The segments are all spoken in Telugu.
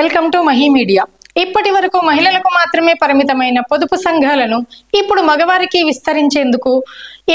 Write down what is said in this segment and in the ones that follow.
Welcome to Mahi media. ఇప్పటి వరకు మహిళలకు మాత్రమే పరిమితమైన పొదుపు సంఘాలను ఇప్పుడు మగవారికి విస్తరించేందుకు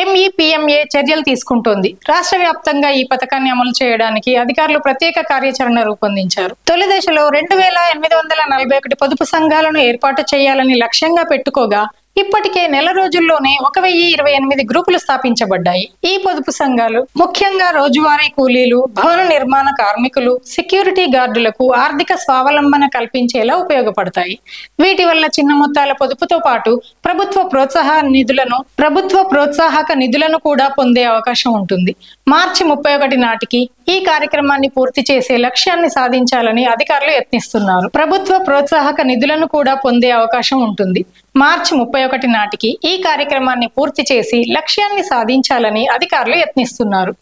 ఎంఈపిఎంఏ చర్యలు తీసుకుంటోంది. రాష్ట్ర వ్యాప్తంగా ఈ పథకాన్ని అమలు చేయడానికి అధికారులు ప్రత్యేక కార్యాచరణ రూపొందించారు. తొలి దశలో రెండు వేల ఎనిమిది వందల నలభై ఒకటి పొదుపు సంఘాలను ఏర్పాటు చేయాలని లక్ష్యంగా పెట్టుకోగా ఇప్పటికే నెల రోజుల్లోనే ఒక వెయ్యి ఇరవై ఎనిమిది గ్రూపులు స్థాపించబడ్డాయి. ఈ పొదుపు సంఘాలు ముఖ్యంగా రోజువారీ కూలీలు భవన నిర్మాణ కార్మికులు సెక్యూరిటీ గార్డులకు ఆర్థిక స్వావలంబన కల్పించేలా ఉపయోగపడతాయి. వీటి వల్ల చిన్న మొత్తాల పొదుపుతో పాటు ప్రభుత్వ ప్రోత్సాహ నిధులను ప్రభుత్వ ప్రోత్సాహక నిధులను కూడా పొందే అవకాశం ఉంటుంది. మార్చి ముప్పై ఒకటి నాటికి ఈ కార్యక్రమాన్ని పూర్తి చేసే లక్ష్యాన్ని సాధించాలని అధికారులు యత్నిస్తున్నారు. ప్రభుత్వ ప్రోత్సాహక నిధులను కూడా పొందే అవకాశం ఉంటుంది. మార్చి ముప్పై ఒకటి నాటికి ఈ కార్యక్రమాన్ని పూర్తి చేసి లక్ష్యాన్ని సాధించాలని అధికారులు యత్నిస్తున్నారు.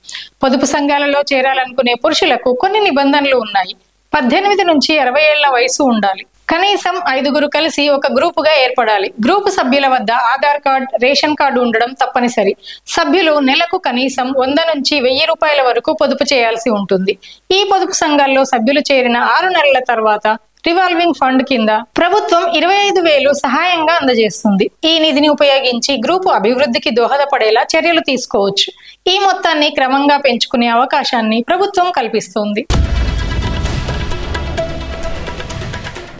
పొదుపు సంఘాలలో చేరాలనుకునే పురుషులకు కొన్ని నిబంధనలు ఉన్నాయి. పద్దెనిమిది నుంచి అరవై ఏళ్ళ వయసు ఉండాలి. కనీసం ఐదుగురు కలిసి ఒక గ్రూపుగా ఏర్పడాలి. గ్రూపు సభ్యుల వద్ద ఆధార్ కార్డ్ రేషన్ కార్డు ఉండడం తప్పనిసరి. సభ్యులు నెలకు కనీసం వంద నుంచి వెయ్యి రూపాయల వరకు పొదుపు చేయాల్సి ఉంటుంది. ఈ పొదుపు సంఘాల్లో సభ్యులు చేరిన ఆరు నెలల తర్వాత రివాల్వింగ్ ఫండ్ కింద ప్రభుత్వం ఇరవై ఐదు వేలు సహాయంగా అందజేస్తుంది. ఈ నిధిని ఉపయోగించి గ్రూపు అభివృద్ధికి దోహదపడేలా చర్యలు తీసుకోవచ్చు. ఈ మొత్తాన్ని క్రమంగా పెంచుకునే అవకాశాన్ని ప్రభుత్వం కల్పిస్తోంది.